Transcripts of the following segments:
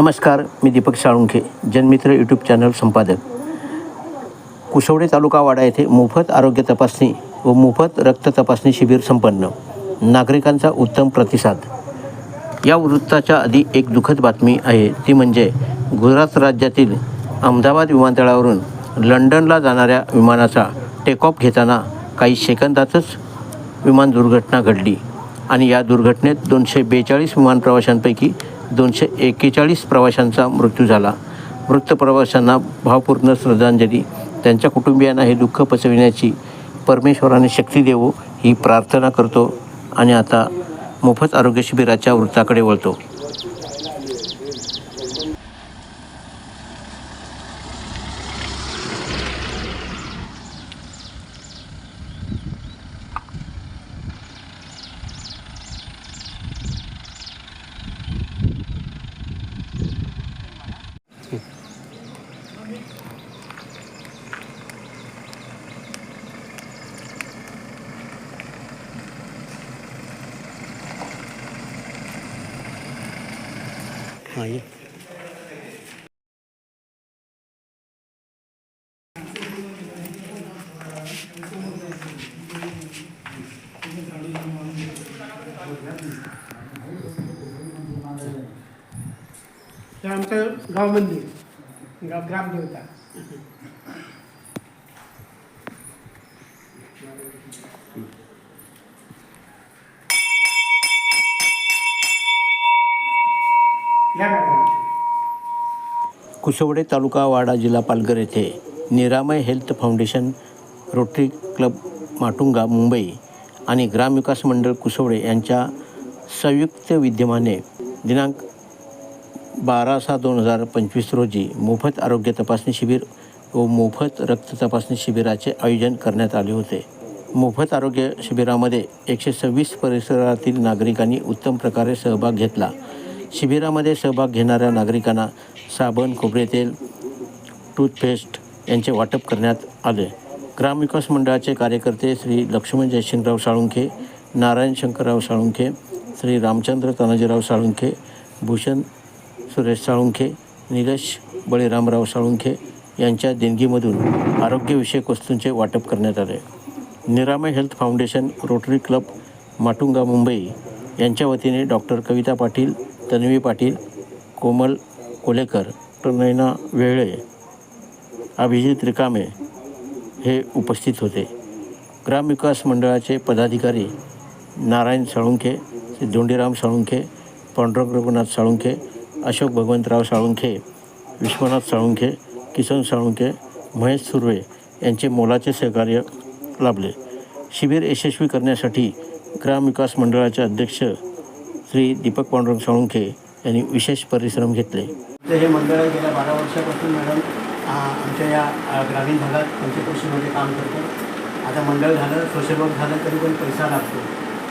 नमस्कार मी Deepak Salunkhe Janmitra YouTube channel संपादक. कुसवडे तालुका वाडा येथे मोफत आरोग्य तपासणी व मोफत रक्त तपासणी शिबिर संपन्न. नागरिकांचा उत्तम प्रतिसाद. या वृत्ताच्या आधी एक दुःखद बातमी आहे ती म्हणजे गुजरात राज्यातील अहमदाबाद विमानतळावरून लंडनला जाणाऱ्या विमानाचा टेक ऑफ घेताना काही सेकंदातच विमान दुर्घटना घडली. आणि या दुर्घटनेत दोनशे बेचाळीस विमान प्रवाशांपैकी दोनशे एक्केचाळीस प्रवाशांचा मृत्यू झाला. मृत प्रवाशांना भावपूर्ण श्रद्धांजली. त्यांच्या कुटुंबियांना हे दुःख पचविण्याची परमेश्वराने शक्ती देवो ही प्रार्थना करतो आणि आता मोफत आरोग्य शिबिराच्या वृत्ताकडे वळतो. हां ये हे आमचं गाव मंदिर गाव ग्रामदेवता कुसवडे तालुका वाडा जिल्हा पालघर येथे Niramay health foundation rotary club Matunga Mumbai आणि ग्रामविकास मंडळ कुसवडे यांच्या संयुक्त विद्यमाने दिनांक बारा सहा दोन हजार पंचवीस रोजी मोफत आरोग्य तपासणी शिबिर व मोफत रक्त तपासणी शिबिराचे आयोजन करण्यात आले होते. मोफत आरोग्य शिबिरामध्ये एकशे सव्वीस परिसरातील नागरिकांनी उत्तम प्रकारे सहभाग घेतला. शिबिरामध्ये सहभाग घेणाऱ्या नागरिकांना साबण खोबरे तेल टूथपेस्ट यांचे वाटप करण्यात आले. ग्रामविकास मंडळाचे कार्यकर्ते श्री लक्ष्मण जयसिंगराव साळुंखे नारायण शंकरराव साळुंखे श्री रामचंद्र तानाजीराव साळुंखे भूषण सुरेश साळुंखे निलेश बळीरामराव साळुंखे यांच्या देणगीमधून आरोग्यविषयक वस्तूंचे वाटप करण्यात आले. Niramay health foundation rotary club Matunga Mumbai यांच्या वतीने डॉक्टर कविता पाटील तन्वी पाटील कोमल कोलेकर प्रणयना वेळे अभिजित रिकामे हे उपस्थित होते. ग्रामविकास मंडळाचे पदाधिकारी नारायण साळुंखे धोंडीराम साळुंखे पांडुरंग रघुनाथ साळुंखे अशोक भगवंतराव साळुंखे विश्वनाथ साळुंखे किसन साळुंखे महेश सुर्वे यांचे मोलाचे सहकार्य लाभले. शिबिर यशस्वी करण्यासाठी ग्रामविकास मंडळाचे अध्यक्ष श्री दीपक पांडुरंग साळुंखे यांनी विशेष परिश्रम घेतले. हे मंडळ गेल्या बारा वर्षापासून मॅडम आमच्या या ग्रामीण भागात पंचकृषीमध्ये काम करतो. आता मंडळ झालं सोशल वर्क झालं तरी पण पैसा लागतो.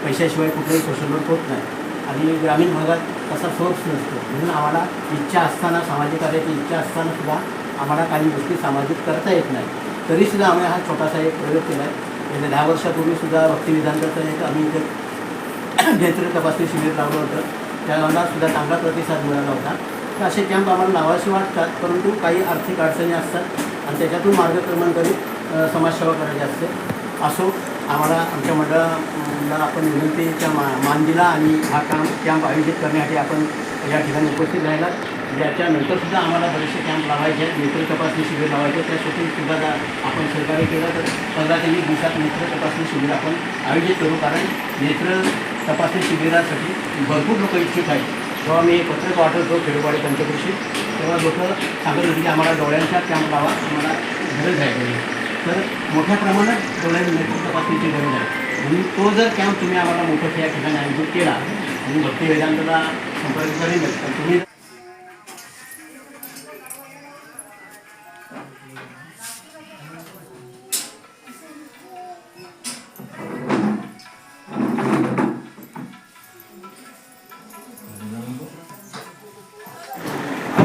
पैशाशिवाय कुठेही सोशल वर्क होत नाही. आणि ग्रामीण भागात तसा सोर्स नसतो. म्हणून आम्हाला इच्छा असताना सामाजिक कार्याची इच्छा असताना सुद्धा आम्हाला काही गोष्टी सामाजिक करता येत नाही. तरीसुद्धा आम्ही हा छोटासा एक प्रयोग केला आहे गेल्या दहा वर्षापूर्वीसुद्धा भक्तिविधानचं एक आम्ही इथे नेत्र तपासणी शिबिर लावलं होतं. त्याला सुद्धा चांगला प्रतिसाद मिळाला होता. तर असे कॅम्प आम्हाला लावायचे वाटतात परंतु काही आर्थिक अडचणी असतात आणि त्याच्यातून मार्गक्रमण करीत समाजसेवा करायची असते. असो आम्हाला आमच्या मंडळाला आपण विनंतीच्या मा मान दिला आणि हा काम कॅम्प आयोजित करण्यासाठी आपण या ठिकाणी उपस्थित राहिला. याच्यानंतर सुद्धा आम्हाला बरेचसे कॅम्प लावायचे आहेत. नेत्र तपासणी शिबिर लावायचे त्यासाठी सुद्धा जर आपण सहकार्य केलं. तर पंधरा ते वीस दिवसात नेत्र तपासणी शिबिर आपण आयोजित करू. कारण नेत्र तपासणी शिबिरासाठी भरपूर लोक इच्छुक आहेत. जेव्हा मी पत्रक वाटत होतो खेडोपाडी पंचकृषी. तेव्हा लोक सांगत होते की आम्हाला डोळ्यांचा कॅम्प लावा आम्हाला गरज आहे. तर मोठ्या प्रमाणात डोळ्यांची तपासणीची गरज आहे. म्हणून तो जर कॅम्प तुम्ही आम्हाला मोठं या ठिकाणी आयोजित केला आणि भक्ती वेदांतला संपर्क करेल तर तुम्ही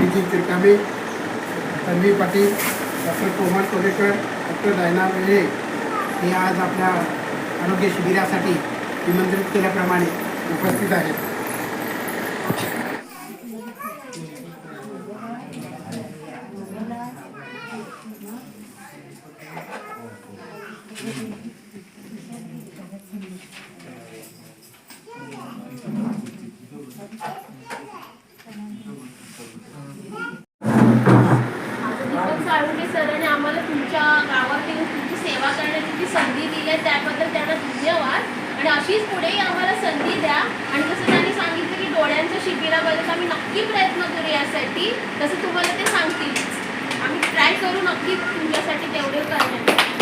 अभिजित तिरकामे तन्वी पाटील डॉक्टर कोमल कोलेकर डॉक्टर नयना वेळे हे आज आपल्या आरोग्य शिबिरासाठी निमंत्रित केल्याप्रमाणे उपस्थित आहेत. संधी आहे त्याबद्दल त्यांना धन्यवाद. आणि अशीच पुढेही आम्हाला संधी द्या. आणि जसं त्यांनी सांगितलं की डोळ्यांच्या शिबिराबद्दल आम्ही नक्की प्रयत्न करू यासाठी तसं तुम्हाला ते सांगतील. आम्ही ट्राय करू नक्की तुमच्यासाठी तेवढे करण्यासाठी